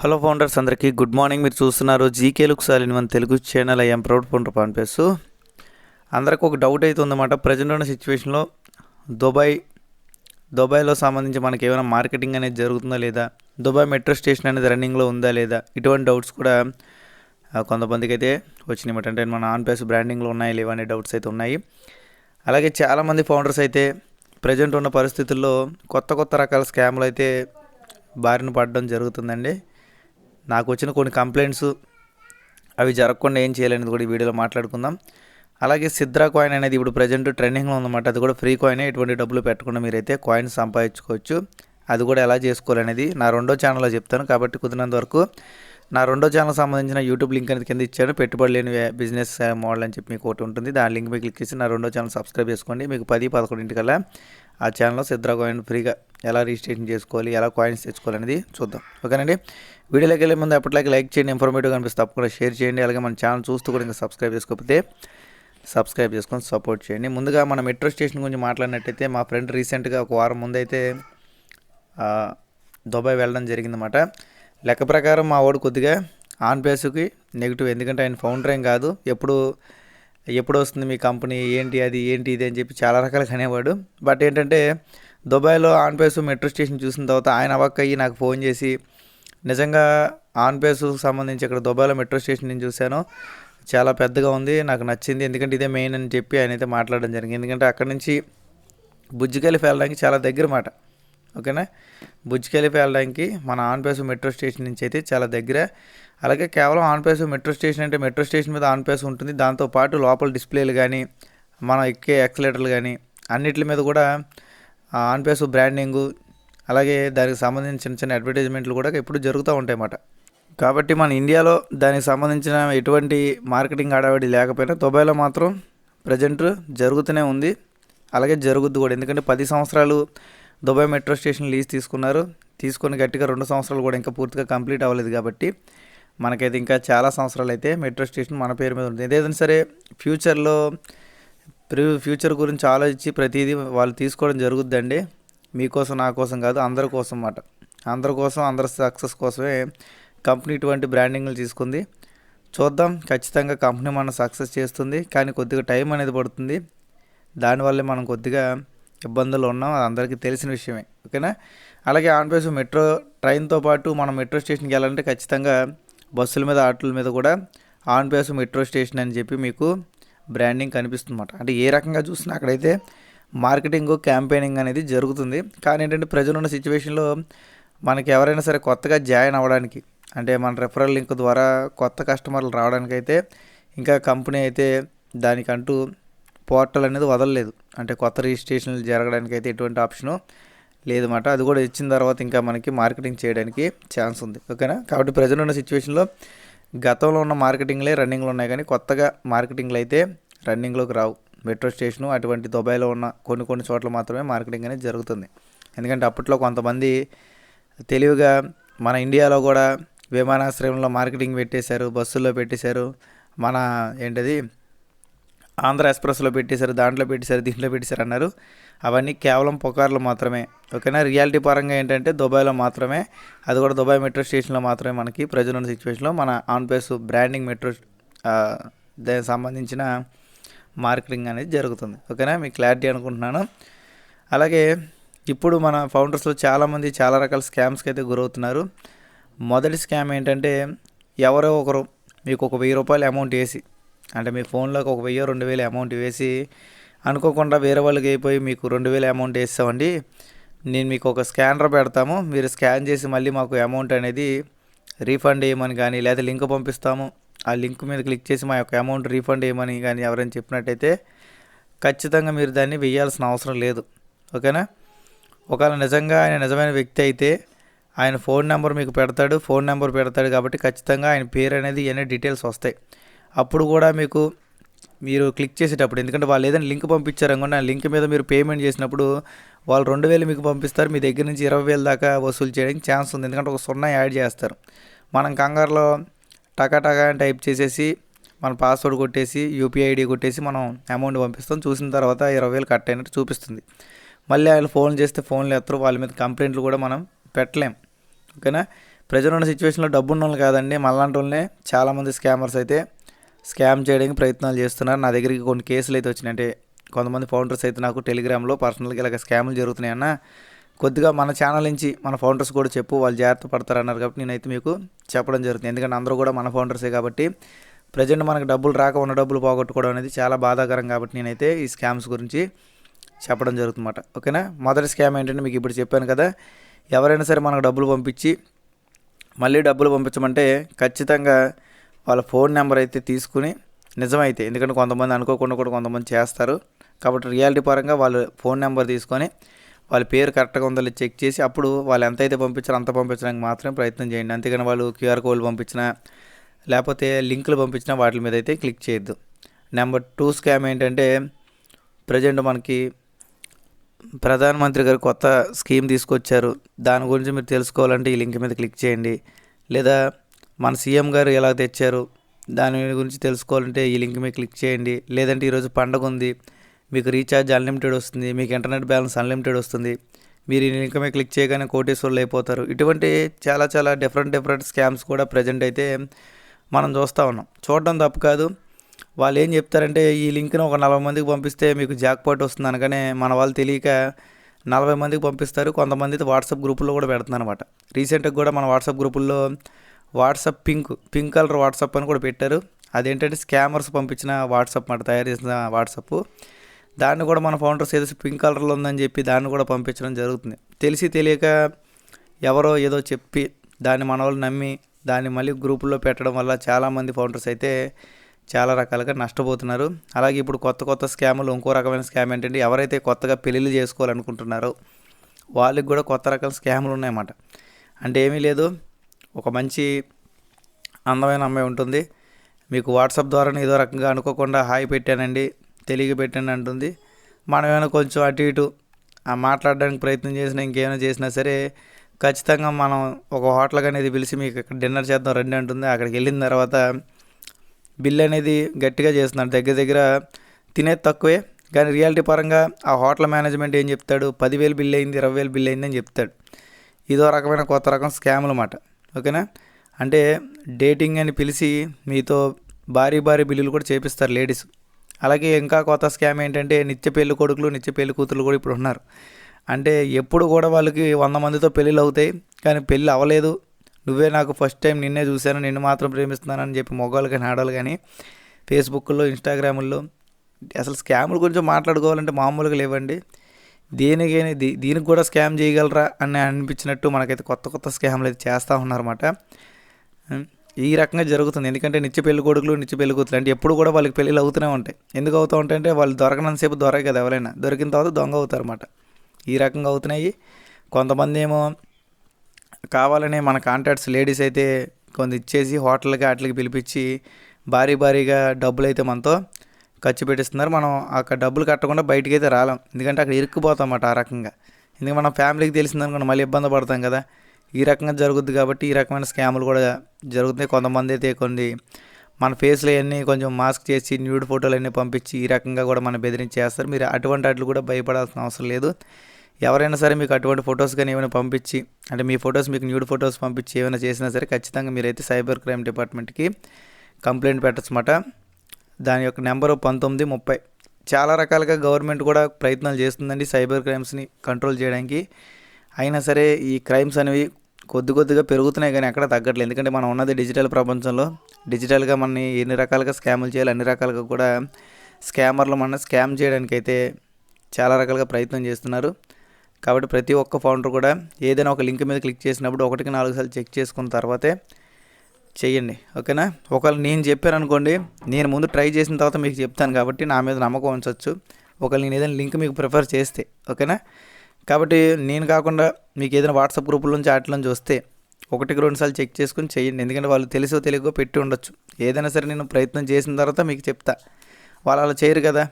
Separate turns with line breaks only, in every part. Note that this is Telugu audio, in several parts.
హలో ఫౌండర్స్ అందరికీ గుడ్ మార్నింగ్ మీరు చూస్తున్నారు జీకే లుక్ సాలిన్ మన Telugu channel I'm proud founder పాన్పేస్ అందరికి ఒక డౌట్ అయితే ఉందన్నమాట ప్రజెంట్ ఉన్న సిచ్యువేషన్లో దుబాయ్ దుబాయ్లో సంబంధించి మనకి ఏమైనా మార్కెటింగ్ అనేది జరుగుతుందా లేదా? దుబాయ్ మెట్రో స్టేషన్ అనేది రన్నింగ్లో ఉందా లేదా? ఇటువంటి డౌట్స్ కూడా కొంతమందికి అయితే వచ్చినాయి అంటే మన ఆన్ పేస్ బ్రాండింగ్లో ఉన్నాయి లేవా అనే డౌట్స్ అయితే ఉన్నాయి. అలాగే చాలామంది ఫౌండర్స్ అయితే ప్రజెంట్ ఉన్న పరిస్థితుల్లో కొత్త కొత్త రకాల స్కామ్లు అయితే బారిన పడడం జరుగుతుందండి. నాకు వచ్చిన కొన్ని కంప్లైంట్స్ అవి జరగకుండా ఏం చేయాలనేది కూడా ఈ వీడియోలో మాట్లాడుకుందాం. అలాగే సిద్రా కాయిన్ అనేది ఇప్పుడు ప్రజెంట్ ట్రెండింగ్లో ఉందన్నమాట. అది కూడా ఫ్రీ కాయిన్. ఎటువంటి డబ్బులు పెట్టకుండా మీరైతే కాయిన్ సంపాదించుకోవచ్చు. అది కూడా ఎలా చేసుకోవాలనేది నా రెండో ఛానల్లో చెప్తాను. కాబట్టి కుదిరినంత వరకు నా రెండో ఛానల్ సంబంధించిన యూట్యూబ్ లింక్ అనేది కింద ఇచ్చాను. పెట్టుబడి లేని బిజినెస్ మోడల్ అని చెప్పి మీకు ఒకటి ఉంటుంది. దాని లింక్ మీద క్లిక్ చేసి నా రెండో ఛానల్ సబ్స్క్రైబ్ చేసుకోండి. మీకు పది పదకొండింటికల్లా ఆ ఛానల్లో సిద్రా కాయిన్ ఫ్రీగా ఎలా రిజిస్ట్రేషన్ చేసుకోవాలి ఎలా కాయిన్స్ తెచ్చుకోవాలి అనేది చూద్దాం. ఓకేనండి? వీడియోలోకి వెళ్ళే ముందు ఎప్పటిలాగే లైక్ చేయండి ఇన్ఫర్మేటివ్ కనిపిస్తే తప్పకుండా షేర్ చేయండి. అలాగే మన ఛానల్ చూస్తూ కూడా ఇంకా సబ్స్క్రైబ్ చేసుకోకపోతే సబ్స్క్రైబ్ చేసుకొని సపోర్ట్ చేయండి. ముందుగా మన మెట్రో స్టేషన్ గురించి మాట్లాడినట్టయితే మా ఫ్రెండ్ రీసెంట్గా ఒక వారం ముందు అయితే దుబాయ్ వెళ్ళడం జరిగిందన్నమాట. లెక్క ప్రకారం మా వాడు కొద్దిగా ఆన్ పేసుకి నెగిటివ్ ఎందుకంటే ఆయన ఫౌండర్ ఏం కాదు. ఎప్పుడు ఎప్పుడు వస్తుంది మీ కంపెనీ ఏంటి అది ఏంటి ఇది అని చెప్పి చాలా రకాలుగా అనేవాడు. బట్ ఏంటంటే దుబాయ్లో ఆన్ పేసు మెట్రో స్టేషన్ చూసిన తర్వాత ఆయన అవక్క అయ్యి నాకు ఫోన్ చేసి నిజంగా ఆన్ సంబంధించి ఇక్కడ దుబాయ్లో మెట్రో స్టేషన్ నేను చూశాను. చాలా పెద్దగా ఉంది నాకు నచ్చింది. ఎందుకంటే ఇదే మెయిన్ అని చెప్పి ఆయన అయితే మాట్లాడడం జరిగింది. ఎందుకంటే అక్కడ నుంచి బుజ్జికెళ్ళి వెళ్ళడానికి చాలా దగ్గర మాట. ఓకేనా? బుజ్జి వెళ్ళడానికి మన ఆన్పేసు మెట్రో స్టేషన్ నుంచి అయితే చాలా దగ్గర. అలాగే కేవలం ఆన్పేసు మెట్రో స్టేషన్ అంటే మెట్రో స్టేషన్ మీద ఆన్పేసు ఉంటుంది. దాంతోపాటు లోపల డిస్ప్లేలు కానీ మనం ఎక్కే ఎక్సలేటర్లు కానీ అన్నిటి మీద కూడా ఆన్పేసు బ్రాండింగు అలాగే దానికి సంబంధించిన చిన్న చిన్న అడ్వర్టైజ్మెంట్లు కూడా ఎప్పుడు జరుగుతూ ఉంటాయి అన్నమాట. కాబట్టి మన ఇండియాలో దానికి సంబంధించిన ఎటువంటి మార్కెటింగ్ ఆడవాడి లేకపోయినా దుబాయ్లో మాత్రం ప్రజెంట్ జరుగుతూనే ఉంది. అలాగే జరుగుద్ది కూడా. ఎందుకంటే పది సంవత్సరాలు దుబాయ్ మెట్రో స్టేషన్ లీజ్ తీసుకున్నారు. తీసుకొని గట్టిగా రెండు సంవత్సరాలు కూడా ఇంకా పూర్తిగా కంప్లీట్ అవ్వలేదు కాబట్టి మనకైతే ఇంకా చాలా సంవత్సరాలు అయితే మెట్రో స్టేషన్ మన పేరు మీద ఉంది. ఏదైనా సరే ఫ్యూచర్లో ప్రి- ఫ్యూచర్ గురించి ఆలోచించి ప్రతిదీ వాళ్ళు తీసుకోవడం జరుగుద్దండి. మీకోసం నా కోసం కాదు అందరి కోసం అన్నమాట. అందరి కోసం అందరి సక్సెస్ కోసమే కంపెనీ ఇటువంటి బ్రాండింగ్లు తీసుకుంది. చూద్దాం ఖచ్చితంగా కంపెనీ మనం సక్సెస్ చేస్తుంది కానీ కొద్దిగా టైం అనేది పడుతుంది. దానివల్లే మనం కొద్దిగా ఇబ్బందులు ఉన్నాం అది అందరికీ తెలిసిన విషయమే. ఓకేనా అలాగే ఆంధ్రప్రదేశ్ మెట్రో ట్రైన్తో పాటు మనం మెట్రో స్టేషన్కి వెళ్ళాలంటే ఖచ్చితంగా బస్సుల మీద ఆటోల మీద కూడా ఆంధ్రప్రదేశ్ మెట్రో స్టేషన్ అని చెప్పి మీకు బ్రాండింగ్ కనిపిస్తుంది అంటే ఏ రకంగా చూసినా అక్కడైతే మార్కెటింగ్ క్యాంపెయినింగ్ అనేది జరుగుతుంది. కానీ ఏంటంటే ప్రజలు ఉన్న సిచ్యువేషన్లో మనకి ఎవరైనా సరే కొత్తగా జాయిన్ అవ్వడానికి అంటే మన రెఫరల్ లింక్ ద్వారా కొత్త కస్టమర్లు రావడానికి అయితే ఇంకా కంపెనీ అయితే దానికంటూ పోర్టల్ అనేది వదలలేదు. అంటే కొత్త రిజిస్ట్రేషన్లు జరగడానికి అయితే ఎటువంటి ఆప్షను లేదన్నమాట. అది కూడా ఇచ్చిన తర్వాత ఇంకా మనకి మార్కెటింగ్ చేయడానికి ఛాన్స్ ఉంది. ఓకేనా? కాబట్టి ప్రజలు ఉన్న సిచ్యువేషన్లో గతంలో ఉన్న మార్కెటింగ్లే రన్నింగ్లో ఉన్నాయి. కానీ కొత్తగా మార్కెటింగ్లు అయితే రన్నింగ్లోకి రావు. మెట్రో స్టేషను అటువంటి దుబాయ్లో ఉన్న కొన్ని కొన్ని చోట్ల మాత్రమే మార్కెటింగ్ అనేది జరుగుతుంది. ఎందుకంటే అప్పట్లో కొంతమంది తెలివిగా మన ఇండియాలో కూడా విమానాశ్రయంలో మార్కెటింగ్ పెట్టేశారు బస్సుల్లో పెట్టేశారు మన ఏంటది ఆంధ్ర ఎక్స్ప్రెస్లో పెట్టేశారు దాంట్లో పెట్టేశారు దీంట్లో పెట్టేశారు అన్నారు. అవన్నీ కేవలం పుకార్లు మాత్రమే. ఓకేనా? రియాలిటీ పరంగా ఏంటంటే దుబాయ్లో మాత్రమే అది కూడా దుబాయ్ మెట్రో స్టేషన్లో మాత్రమే మనకి ప్రజలున్న సిచ్యువేషన్లో మన ఆన్ ప్లేస్ బ్రాండింగ్ మెట్రో దానికి సంబంధించిన మార్కెటింగ్ అనేది జరుగుతుంది. ఓకేనా? మీకు క్లారిటీ అనుకుంటున్నాను. అలాగే ఇప్పుడు మన ఫౌండర్స్లో చాలామంది చాలా రకాల స్కామ్స్కి అయితే గురవుతున్నారు. మొదటి స్కామ్ ఏంటంటే ఎవరో ఒకరు మీకు ఒక వెయ్యి రూపాయలు అమౌంట్ వేసి అంటే మీ ఫోన్లోకి ఒక వెయ్యి రెండు వేలు అమౌంట్ వేసి అనుకోకుండా వేరే వాళ్ళకి అయిపోయి మీకు రెండు వేలు అమౌంట్ వేస్తామండి. నేను మీకు ఒక స్కానర్ పెడతాము. మీరు స్కాన్ చేసి మళ్ళీ మాకు అమౌంట్ అనేది రీఫండ్ చేయమని కానీ లేదా లింక్ పంపిస్తాము. ఆ లింక్ మీద క్లిక్ చేసి మా యొక్క అమౌంట్ రీఫండ్ చేయమని కానీ ఎవరైనా చెప్పినట్టయితే ఖచ్చితంగా మీరు దాన్ని వేయాల్సిన అవసరం లేదు. ఓకేనా? ఒకవేళ నిజంగా ఆయన నిజమైన వ్యక్తి అయితే ఆయన ఫోన్ నెంబర్ మీకు పెడతాడు ఫోన్ నెంబర్ పెడతాడు కాబట్టి ఖచ్చితంగా ఆయన పేరు అనేది ఇవన్నీ డీటెయిల్స్ వస్తాయి. అప్పుడు కూడా మీకు మీరు క్లిక్ చేసేటప్పుడు ఎందుకంటే వాళ్ళు ఏదైనా లింక్ పంపించారు అనుకోండి ఆ లింక్ మీద మీరు పేమెంట్ చేసినప్పుడు వాళ్ళు రెండు వేలు మీకు పంపిస్తారు మీ దగ్గర నుంచి ఇరవై వేలు దాకా వసూలు చేయడానికి ఛాన్స్ ఉంది. ఎందుకంటే ఒక సున్నా యాడ్ చేస్తారు. మనం కంగారులో టకాటకా అని టైప్ చేసేసి మన పాస్వర్డ్ కొట్టేసి యూపీఐ ఐడి కొట్టేసి మనం అమౌంట్ పంపిస్తాం. చూసిన తర్వాత ఇరవై వేలు కట్ అయినట్టు చూపిస్తుంది. మళ్ళీ ఆయన ఫోన్ చేస్తే ఫోన్లు ఎత్తరు వాళ్ళ మీద కంప్లైంట్లు కూడా మనం పెట్టలేం. ఓకేనా ప్రజలు ఉన్న సిచ్యువేషన్లో డబ్బు ఉన్న వాళ్ళు కాదండి. మళ్ళాంటి వాళ్ళనే చాలామంది స్కామర్స్ అయితే స్కామ్ చేయడానికి ప్రయత్నాలు చేస్తున్నారు. నా దగ్గరికి కొన్ని కేసులు అయితే వచ్చినాయి. అంటే కొంతమంది ఫౌండర్స్ అయితే నాకు టెలిగ్రామ్లో పర్సనల్గా ఇలాగ స్కామ్లు జరుగుతున్నాయన్న కొద్దిగా మన ఛానల్ నుంచి మన ఫౌండర్స్ కూడా చెప్పు వాళ్ళు జాగ్రత్త పడతారన్నారు కాబట్టి నేనైతే మీకు చెప్పడం జరుగుతుంది. ఎందుకంటే అందరూ కూడా మన ఫౌండర్సే కాబట్టి ప్రజెంట్ మనకు డబ్బులు రాక ఉన్న డబ్బులు పోగొట్టుకోవడం అనేది చాలా బాధాకరం కాబట్టి నేనైతే ఈ స్కామ్స్ గురించి చెప్పడం జరుగుతుందన్నమాట. ఓకేనా? మొదటి స్కామ్ ఏంటంటే మీకు ఇప్పుడు చెప్పాను కదా ఎవరైనా సరే మనకు డబ్బులు పంపించి మళ్ళీ డబ్బులు పంపించమంటే ఖచ్చితంగా వాళ్ళ ఫోన్ నెంబర్ అయితే తీసుకుని నిజమైతే ఎందుకంటే కొంతమంది అనుకోకుండా కూడా కొంతమంది చేస్తారు. కాబట్టి రియాలిటీ పరంగా వాళ్ళు ఫోన్ నెంబర్ తీసుకొని వాళ్ళ పేరు కరెక్ట్గా ఉందో చెక్ చేసి అప్పుడు వాళ్ళు ఎంత అయితే పంపించారో అంత పంపించడానికి మాత్రమే ప్రయత్నం చేయండి. అంతేగాని వాళ్ళు క్యూఆర్ కోడ్ పంపించినా లేకపోతే లింకులు పంపించినా వాటి మీద అయితే క్లిక్ చేయొద్దు. నెంబర్ టూ స్కామ్ ఏంటంటే ప్రజెంట్ మనకి ప్రధానమంత్రి గారు కొత్త స్కీమ్ తీసుకొచ్చారు. దాని గురించి మీరు తెలుసుకోవాలంటే ఈ లింక్ మీద క్లిక్ చేయండి. లేదా మన సీఎం గారు ఎలా తెచ్చారు దాని గురించి తెలుసుకోవాలంటే ఈ లింక్ మీద క్లిక్ చేయండి. లేదంటే ఈరోజు పండగ ఉంది మీకు రీఛార్జ్ అన్లిమిటెడ్ వస్తుంది మీకు ఇంటర్నెట్ బ్యాలెన్స్ అన్లిమిటెడ్ వస్తుంది మీరు ఈ లింక్ మీద క్లిక్ చేయగానే కోటేశ్వర్లు అయిపోతారు. ఇటువంటి చాలా చాలా డిఫరెంట్ డిఫరెంట్ స్కామ్స్ కూడా ప్రజెంట్ అయితే మనం చూస్తూ ఉన్నాం. చూడడం తప్పు కాదు. వాళ్ళు ఏం చెప్తారంటే ఈ లింక్ను ఒక నలభై మందికి పంపిస్తే మీకు జాక్పాట్ వస్తుంది అనగానే మన వాళ్ళు తెలియక నలభై మందికి పంపిస్తారు. కొంతమంది వాట్సాప్ గ్రూపుల్లో కూడా పెడుతున్నారు అనమాట రీసెంట్గా కూడా మన వాట్సాప్ గ్రూపుల్లో WhatsApp pink pink colour WhatsApp అని కూడా పెట్టారు. అదేంటంటే స్కామర్స్ పంపించిన వాట్సాప్ మాట తయారు చేసిన వాట్సాప్. దాన్ని కూడా మన ఫౌండర్స్ ఏదో పింక్ కలర్లో ఉందని చెప్పి దాన్ని కూడా పంపించడం జరుగుతుంది. తెలిసి తెలియక ఎవరో ఏదో చెప్పి దాన్ని మన వాళ్ళు నమ్మి దాన్ని మళ్ళీ గ్రూపుల్లో పెట్టడం వల్ల చాలామంది ఫౌండర్స్ అయితే చాలా రకాలుగా నష్టపోతున్నారు. అలాగే ఇప్పుడు కొత్త కొత్త స్కాములు ఇంకో రకమైన స్కామ్ ఏంటంటే ఎవరైతే కొత్తగా పెళ్ళిళ్ళు చేసుకోవాలనుకుంటున్నారో వాళ్ళకి కూడా కొత్త రకాల స్కాములు ఉన్నాయన్నమాట. అంటే ఏమీ లేదు. ఒక మంచి అందమైన అమ్మాయి ఉంటుంది. మీకు వాట్సాప్ ద్వారా ఏదో రకంగా అనుకోకుండా హాయ్ పెట్టానండి. తెలియ పెట్టండి అంటుంది. మనం ఏమైనా కొంచెం అటు ఇటు ఆ మాట్లాడడానికి ప్రయత్నం చేసినా ఇంకేమైనా చేసినా సరే ఖచ్చితంగా మనం ఒక హోటల్కి అనేది పిలిచి మీకు ఇక్కడ డిన్నర్ చేద్దాం రండి అంటుంది. అక్కడికి వెళ్ళిన తర్వాత బిల్ అనేది గట్టిగా చేస్తున్నారు దగ్గర దగ్గర తినేది తక్కువే కానీ రియాలిటీ పరంగా ఆ హోటల్ మేనేజ్మెంట్ ఏం చెప్తాడు? పదివేలు బిల్ అయింది ఇరవై వేలు బిల్ అయింది అని చెప్తాడు. ఇదో రకమైన కొత్త రకం స్కామ్లు అన్నమాట. ఓకేనా? అంటే డేటింగ్ అని పిలిచి మీతో భారీ భారీ బిల్లులు కూడా చేపిస్తారు లేడీస్. అలాగే ఇంకా కొత్త స్కామ్ ఏంటంటే నిత్య పెళ్ళి కొడుకులు నిత్య పెళ్ళి కూతురు కూడా ఇప్పుడు ఉన్నారు. అంటే ఎప్పుడు కూడా వాళ్ళకి వంద మందితో పెళ్ళిళ్ళు అవుతాయి కానీ పెళ్ళి అవ్వలేదు. నువ్వే నాకు ఫస్ట్ టైం నిన్నే చూశాను నిన్ను మాత్రం ప్రేమిస్తున్నానని చెప్పి మగవాళ్ళు కానీ ఆడవాళ్ళు కానీ ఫేస్బుక్లో ఇన్స్టాగ్రాముల్లో అసలు స్కాముల గురించి మాట్లాడుకోవాలంటే మామూలుగా లేవండి. దేనికైనా దీ దీనికి కూడా స్కామ్ చేయగలరా అని అనిపించినట్టు మనకైతే కొత్త కొత్త స్కామ్లు అయితే చేస్తూ ఉన్నారన్నమాట. ఈ రకంగా జరుగుతుంది. ఎందుకంటే నిత్య పెళ్ళి కొడుకులు నిత్య పెళ్ళి కూతురు అంటే ఎప్పుడు కూడా వాళ్ళకి పెళ్ళిళ్ళు అవుతూనే ఉంటాయి. ఎందుకు అవుతూ ఉంటాయంటే వాళ్ళు దొరకనంతసేపు దొరక కదా ఎవరైనా. దొరికిన తర్వాత దొంగ అవుతారు అన్నమాట ఈ రకంగా అవుతున్నాయి. కొంతమంది ఏమో కావాలని మన కాంటాక్ట్స్ లేడీస్ అయితే కొంత ఇచ్చేసి హోటల్కి వాటికి పిలిపించి భారీ భారీగా డబ్బులు అయితే మనతో ఖర్చు పెట్టిస్తున్నారు. మనం అక్కడ డబ్బులు కట్టకుండా బయటికి అయితే రాలేం. ఎందుకంటే అక్కడ ఇరుక్కుపోతాం అన్నమాట ఆ రకంగా. ఎందుకంటే మనం ఫ్యామిలీకి తెలిసిందనుకోండి మళ్ళీ ఇబ్బంది పడతాం కదా. ఈ రకంగా జరుగుద్ది కాబట్టి ఈ రకమైన స్కాములు కూడా జరుగుతున్నాయి. కొంతమంది అయితే కొన్ని మన ఫేస్లో అన్నీ కొంచెం మాస్క్ చేసి న్యూడ్ ఫోటోలు అన్నీ పంపించి ఈ రకంగా కూడా మన బెదిరించేస్తారు మీరు అటువంటి వాటిలు కూడా భయపడాల్సిన అవసరం లేదు. ఎవరైనా సరే మీకు అటువంటి ఫొటోస్ కానీ ఏమైనా పంపించి అంటే మీ ఫొటోస్ మీకు న్యూడ్ ఫొటోస్ పంపించి ఏమైనా చేసినా సరే ఖచ్చితంగా మీరైతే సైబర్ క్రైమ్ డిపార్ట్మెంట్కి కంప్లైంట్ పెట్టచ్చమాట దాని యొక్క నెంబరు పంతొమ్మిది ముప్పై. చాలా రకాలుగా గవర్నమెంట్ కూడా ప్రయత్నాలు చేస్తుందండి సైబర్ క్రైమ్స్ని కంట్రోల్ చేయడానికి. అయినా సరే ఈ క్రైమ్స్ అనేవి కొద్ది కొద్దిగా పెరుగుతున్నాయి కానీ ఎక్కడ తగ్గట్లేదు. ఎందుకంటే మనం ఉన్నది డిజిటల్ ప్రపంచంలో. డిజిటల్గా మనని ఎన్ని రకాలుగా స్కాములు చేయాలి అన్ని రకాలుగా కూడా స్కామర్లు మన స్కామ్ చేయడానికి అయితే చాలా రకాలుగా ప్రయత్నం చేస్తున్నారు. కాబట్టి ప్రతి ఒక్క ఫౌండర్ కూడా ఏదైనా ఒక లింక్ మీద క్లిక్ చేసినప్పుడు ఒకటికి నాలుగు సార్లు చెక్ చేసుకున్న తర్వాతే చేయండి ఓకేనా? ఒకవేళ నేను చెప్పాను అనుకోండి నేను ముందు ట్రై చేసిన తర్వాత మీకు చెప్తాను కాబట్టి నా మీద నమ్మకం ఉంచవచ్చు ఒకవేళ నేను ఏదైనా లింక్ మీకు ప్రిఫర్ చేస్తే ఓకేనా? కాబట్టి నేను కాకుండా మీకు ఏదైనా వాట్సాప్ గ్రూపుల నుంచి వాటిలోంచి వస్తే ఒకటికి రెండు సార్లు చెక్ చేసుకుని చేయండి. ఎందుకంటే వాళ్ళు తెలుసో తెలియకో పెట్టి ఉండొచ్చు. ఏదైనా సరే నేను ప్రయత్నం చేసిన తర్వాత మీకు చెప్తా. వాళ్ళు అలా చేయరు కదా.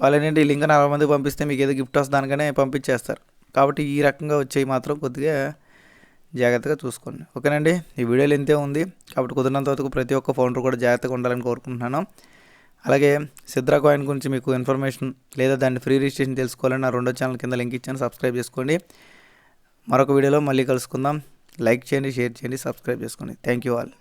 వాళ్ళు ఏంటంటే ఈ లింక్ నలభై మందికి పంపిస్తే మీకు ఏదో గిఫ్ట్ వస్తుంది అనగానే పంపించేస్తారు. కాబట్టి ఈ రకంగా వచ్చేవి మాత్రం కొద్దిగా జాగ్రత్తగా చూసుకోండి. ఓకేనండి? ఈ వీడియోలు ఇంతే ఉంది. కాబట్టి కుదిరినంత వరకు ప్రతి ఒక్క ఫౌండర్ కూడా జాగ్రత్తగా ఉండాలని కోరుకుంటున్నాను. అలాగే సిద్రా కాయిన్ గురించి మీకు ఇన్ఫర్మేషన్ లేదా దాన్ని ఫ్రీ రిజిస్ట్రేషన్ తెలుసుకోవాలని నా రెండో ఛానల్ కింద లింక్ ఇచ్చాను సబ్స్క్రైబ్ చేసుకోండి. మరొక వీడియోలో మళ్ళీ కలుసుకుందాం. లైక్ చేయండి షేర్ చేయండి సబ్స్క్రైబ్ చేసుకోండి. Thank you all.